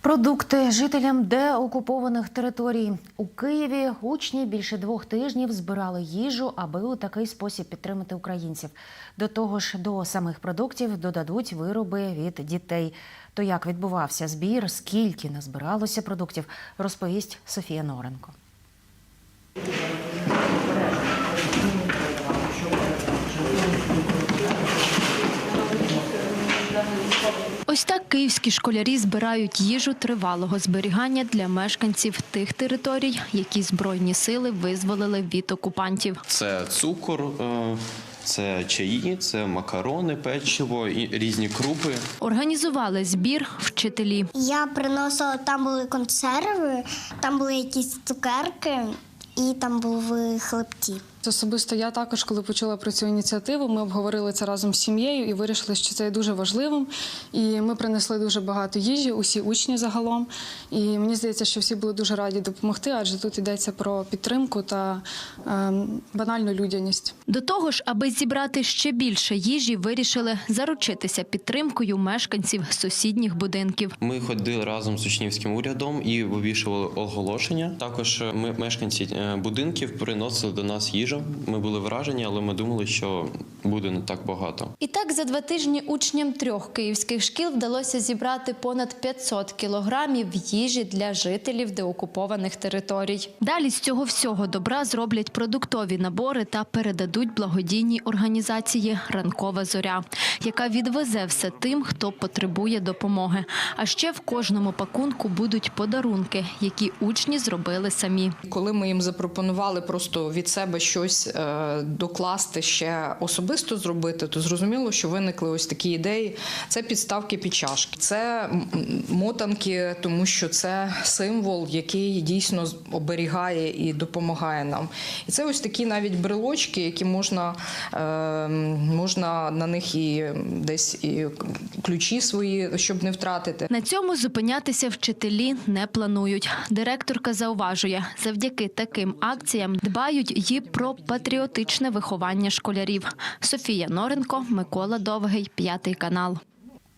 Продукти жителям деокупованих територій у Києві учні більше двох тижнів збирали їжу, аби у такий спосіб підтримати українців. До того ж, до самих продуктів додадуть вироби від дітей. То як відбувався збір, скільки назбиралося продуктів, розповість Софія Норенко. Ось так київські школярі збирають їжу тривалого зберігання для мешканців тих територій, які збройні сили визволили від окупантів. Це цукор, е, це чаї, це макарони, печиво і різні крупи. Організували збір вчителі. Я приносила, там були консерви, там були якісь цукерки і там були хлебці. Особисто я також, коли почула про цю ініціативу, ми обговорили це разом з сім'єю і вирішили, що це є дуже важливим. І ми принесли дуже багато їжі, усі учні загалом. І мені здається, що всі були дуже раді допомогти, адже тут йдеться про підтримку та ем, банальну людяність. До того ж, аби зібрати ще більше їжі, вирішили заручитися підтримкою мешканців сусідніх будинків. Ми ходили разом з учнівським урядом і вивішували оголошення. Також е, ми, мешканці е, будинків, приносили до нас їжу. Ми були вражені, але ми думали, що буде не так багато. І так за два тижні учням трьох київських шкіл вдалося зібрати понад 500 кілограмів їжі для жителів деокупованих територій. Далі з цього всього добра зроблять продуктові набори та передадуть благодійній організації Ранкова зоря, яка відвезе все тим, хто потребує допомоги. А ще в кожному пакунку будуть подарунки, які учні зробили самі. Коли ми їм запропонували просто від себе щось е, докласти ще особисто зробити, то зрозуміло, що виникли ось такі ідеї. Це підставки під чашки, це мотанки, тому що це символ, який дійсно оберігає і допомагає нам. І це ось такі навіть брелочки, які можна, е, можна на них і десь і ключі свої, щоб не втратити. На цьому зупинятися вчителі не планують. Директорка зауважує, завдяки таким акціям дбають і про патріотичне виховання школярів. Софія Норенко, Микола Довгий, п'ятий канал.